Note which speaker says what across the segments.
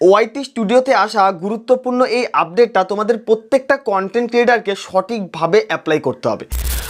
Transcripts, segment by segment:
Speaker 1: ওয়াইটি স্টুডিওতে আসা গুরুত্বপূর্ণ এই আপডেটটা তোমাদের প্রত্যেকটা কন্টেন্ট ক্রিয়েটারকে সঠিকভাবে অ্যাপ্লাই করতে হবে।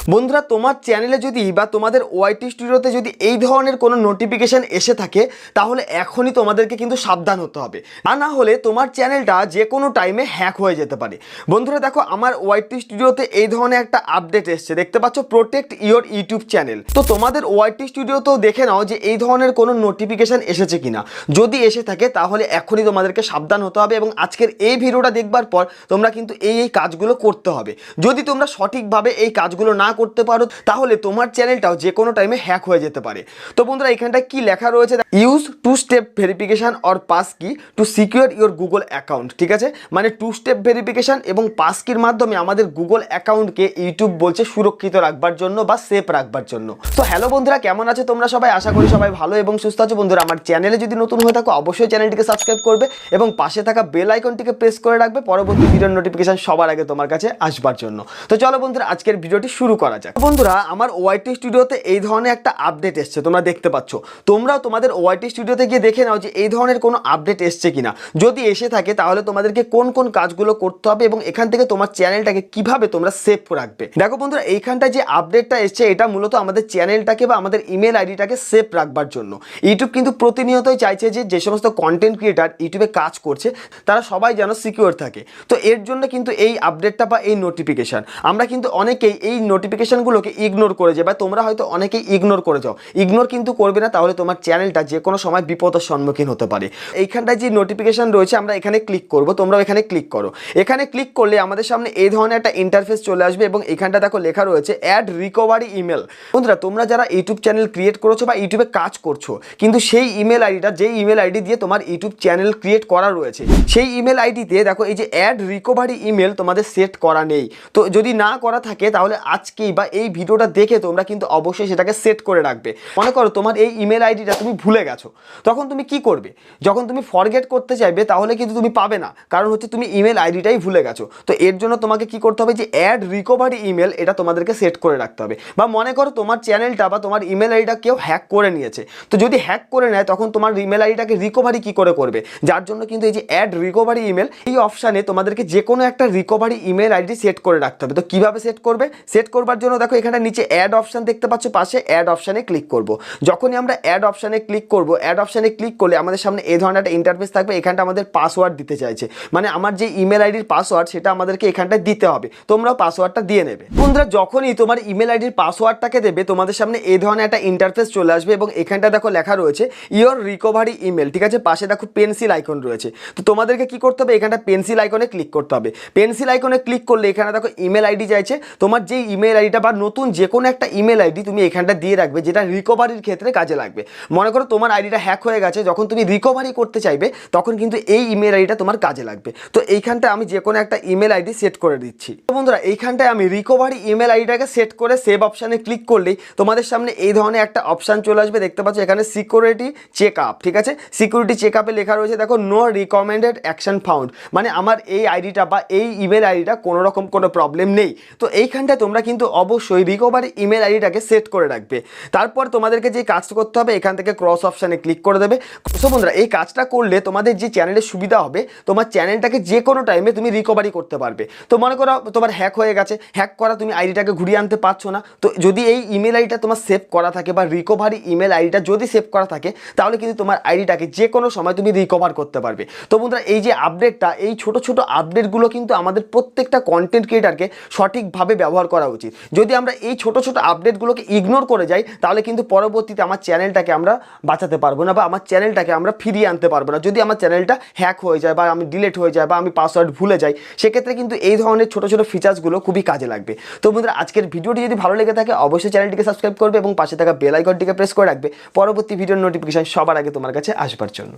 Speaker 1: বন্ধুরা, তোমার চ্যানেলে যদি বা তোমাদের ওয়াইটি স্টুডিওতে যদি এই ধরনের কোনো নোটিফিকেশান এসে থাকে, তাহলে এখনই তোমাদেরকে কিন্তু সাবধান হতে হবে। তা না হলে তোমার চ্যানেলটা যে কোনো টাইমে হ্যাক হয়ে যেতে পারে। বন্ধুরা, দেখো, আমার ওয়াইটি স্টুডিওতে এই ধরনের একটা আপডেট এসছে। দেখতে পাচ্ছ প্রোটেক্ট ইওর ইউটিউব চ্যানেল তো তোমাদের ওয়াইটি স্টুডিওতেও দেখে নাও যে এই ধরনের কোনো নোটিফিকেশান এসেছে কিনা। যদি এসে থাকে, তাহলে এখনই তোমাদেরকে সাবধান হতে হবে এবং আজকের এই ভিডিওটা দেখবার পর তোমরা কিন্তু এই এই কাজগুলো করতে হবে। যদি তোমরা সঠিকভাবে এই কাজগুলো না করতে পারো, তাহলে তোমার চ্যানেলটাও যে কোনো টাইমে হ্যাক হয়ে যেতে পারে। তো বন্ধুরা, এখানটায় কি লেখা রয়েছে? Use two step verification or pass key to secure your Google account ঠিক আছে? মানে টু স্টেপ ভেরিফিকেশন এবং পাস কির মাধ্যমে আমাদের গুগল অ্যাকাউন্টকে ইউটিউব বলছে সুরক্ষিত রাখবার জন্য বা সেফ রাখবার জন্য। তো হ্যালো বন্ধুরা, কেমন আছে তোমরা সবাই? আশা করি সবাই ভালো এবং সুস্থ আছো। বন্ধুরা, আমার চ্যানেলে যদি নতুন হয়ে থাকো, অবশ্যই চ্যানেলটিকে সাবস্ক্রাইব করবে এবং পাশে থাকা বেল আইকনটিকে প্রেস করে রাখবে। পরবর্তী ভিডিওর নোটিফিকেশন সবার আগে তোমার কাছে আসবার জন্য। তো চলো বন্ধুরা, আজকের ভিডিওটি শুরু করা যাক। বন্ধুরা, আমার ওয়াইটি স্টুডিওতে এই ধরনের একটা আপডেট এসছে, তোমরা দেখতে পাচ্ছ। তোমরাও তোমাদের ওয়াইটি স্টুডিওতে গিয়ে দেখে নাও যে এই ধরনের কোনো আপডেট এসছে কিনা। যদি এসে থাকে, তাহলে তোমাদেরকে কোন কোন কাজগুলো করতে হবে এবং এখান থেকে তোমার চ্যানেলটাকে কীভাবে তোমরা সেভ রাখবে। দেখো বন্ধুরা, এইখানটায় যে আপডেটটা এসছে, এটা মূলত আমাদের চ্যানেলটাকে বা আমাদের ইমেল আইডিটাকে সেভ রাখবার জন্য। ইউটিউব কিন্তু প্রতিনিয়তই চাইছে যে যে সমস্ত কন্টেন্ট ক্রিয়েটার ইউটিউবে কাজ করছে, তারা সবাই যেন সিকিউর থাকে। তো এর জন্য কিন্তু এই আপডেটটা বা এই নোটিফিকেশান আমরা কিন্তু অনেকেই এই নোটিফিকেশানগুলোকে ইগনোর করে যাই বা তোমরা হয়তো অনেকেই ইগনোর করে যাও। ইগনোর কিন্তু করবে না, তাহলে তোমার চ্যানেলটা যে কোনো সময় বিপদের সম্মুখীন হতে পারে। এইখানটায় যে নোটিফিকেশান রয়েছে, আমরা এখানে ক্লিক করব, তোমরাও এখানে ক্লিক করো। এখানে ক্লিক করলে আমাদের সামনে এই ধরনের একটা ইন্টারফেস চলে আসবে এবং এখানটা দেখো লেখা রয়েছে অ্যাড রিকভারি ইমেল বন্ধুরা, তোমরা যারা ইউটিউব চ্যানেল ক্রিয়েট করেছ বা ইউটিউবে কাজ করছ, কিন্তু সেই ইমেল আইডিটা যেই ইমেল আইডি দিয়ে তোমার ইউটিউব চ্যানেল ক্রিয়েট করা রয়েছে, সেই ইমেল আইডিতে দেখো এই যে অ্যাড রিকভারি ইমেল তোমাদের সেট করা নেই। তো যদি না করা থাকে, তাহলে আজকেই বা এই ভিডিওটা দেখে তোমরা কিন্তু অবশ্যই সেটাকে সেট করে রাখবে। মনে করো তোমার এই ইমেল আইডিটা তুমি ভুলে গেছো। তখন তুমি কি করবে? যখন তুমি ফরগেট করতে চাইবে, তাহলে কিন্তু তুমি পাবে না। কারণ হচ্ছে তুমি ইমেল আইডিটাই ভুলে গেছো। তো এর জন্য তোমাকে কি করতে হবে যে অ্যাড রিকভারি ইমেল এটা তোমাদেরকে সেট করে রাখতে হবে। বা মনে করো তোমার চ্যানেলটা বা তোমার ইমেল আইডিটা কেউ হ্যাক করে নিয়েছে। তো যদি হ্যাক করে নেয়, তখন তোমার ইমেল আইডিটাকে রিকভারি কি করে করবে? যার জন্য কিন্তু এই যে অ্যাড রিকভারি ইমেল এই অপশানে তোমাদেরকে যে কোনো একটা রিকভারি ইমেল আইডি সেট করে রাখতে হবে। তো কীভাবে সেট করবে? সেট করবার জন্য দেখো এখানে নিচে অ্যাড অপশান দেখতে পাচ্ছ, পাশে অ্যাড অপশানে ক্লিক করব। যখনই আমরা অ্যাড অপশানে ক্লিক করব অ্যাড অপশানে ক্লিক করলে আমাদের সামনে এই ধরনের একটা ইন্টারফেস থাকবে, এখানটা আমাদের পাসওয়ার্ড দিতে চাইছে। মানে আমার যে ইমেল আইডির পাসওয়ার্ড সেটা আমাদেরকে এখানটায় দিতে হবে। তোমরাও পাসওয়ার্ডটা দিয়ে নেবে। বন্ধুরা, যখনই তোমার ইমেল আইডির পাসওয়ার্ডটাকে দেবে, তোমাদের সামনে এই ধরনের একটা ইন্টারফেস চলে আসবে এবং এখানটা দেখো লেখা রয়েছে ইওর রিকভারি ইমেল ঠিক আছে? পাশে দেখো পেন্সিল আইকন রয়েছে। তো তোমাদেরকে কি করতে হবে? এখানটা পেন্সিল আইকনে ক্লিক করতে হবে। পেন্সিল আইকনে ক্লিক করলে এখানে দেখো ইমেল আইডি চাইছে। তোমার যে ইমেল আইডিটা বা নতুন যে কোনো একটা ইমেল আইডি তুমি এখানটা দিয়ে রাখবে, যেটা রিকভারির ক্ষেত্রে কাজে লাগবে। মনে করো তোমার আইডিটা হ্যাক হয়ে গেছে, যখন তুমি রিকভারি করতে চাইবে, তখন কিন্তু এই ইমেল আইডিটা তোমার কাজে লাগবে। তো এইখানটা আমি যে কোনো একটা ইমেল আইডি সেট করে দিচ্ছি। তো বন্ধুরা, এইখানটায় আমি রিকভারি ইমেল আইডিটাকে সেট করে সেভ অপশানে ক্লিক করলেই তোমাদের সামনে এই ধরনের একটা অপশান চলে আসবে। দেখতে পাচ্ছ এখানে সিকিউরিটি চেক আপ ঠিক আছে? সিকিউরিটি চেক আপে লেখা রয়েছে, দেখো নো রিকমেন্ডেড অ্যাকশন ফাউন্ড মানে আমার এই আইডিটা বা এই ইমেল আইডিটা কোনো রকম কোনো প্রবলেম নেই। তো এইখানটায় তোমরা কিন্তু অবশ্যই রিকভারি ইমেল আইডিটাকে সেট করে রাখবে। তারপর তোমাদেরকে যে কাজটা করতে হবে, এখান থেকে ক্রস অপশানে ক্লিক করে দেবে। সো বন্ধুরা, এই কাজটা করলে তোমাদের যে চ্যানেলের সুবিধা হবে, তোমার চ্যানেলটাকে যে কোনো টাইমে তুমি রিকভারি করতে পারবে। তো মনে করো, তোমার হ্যাক হয়ে গেছে হ্যাক করা তুমি আইডিটাকে ঘুরিয়ে আনতে পারছ না। তো যদি এই ইমেল আইডিটা তোমার সেভ করা থাকে বা রিকভারি ইমেল আইডিটা যদি সেভ করা থাকে, তাহলে কিন্তু তোমার আইডিটাকে যে কোনো সময় তুমি রিকভার করতে পারবে। তো বন্ধুরা, এই যে আপডেটটা এই ছোট ছোট আপডেটগুলো কিন্তু আমাদের প্রত্যেকটা কন্টেন্ট ক্রিয়েটারকে সঠিকভাবে ব্যবহার করা উচিত। যদি আমরা এই ছোট ছোট আপডেটগুলোকে ইগনোর করে যাই, তাহলে কিন্তু পরবর্তীতে আমার চ্যানেলটাকে আমরা বাঁচাতে পারব না বা আমার চ্যানেলটাকে আমরা ফিরিয়ে আনতে পারব না। যদি আমার চ্যানেলটা হ্যাক হয়ে যায় বা আমি ডিলেট হয়ে যায় বা আমি পাসওয়ার্ড ভুলে যাই, সেক্ষেত্রে কিন্তু এই ধরনের ছোটো ছোটো ফিচার্সগুলো খুবই কাজে লাগবে। তো বন্ধুরা, আজকের ভিডিওটি যদি ভালো লেগে থাকে, অবশ্যই চ্যানেলটিকে সাবস্ক্রাইব করবে এবং পাশে থাকা বেল আইকনটিকে প্রেস করে রাখবে। পরবর্তী ভিডিওর নোটিফিকেশন সবার আগে তোমার কাছে আসবার জন্য।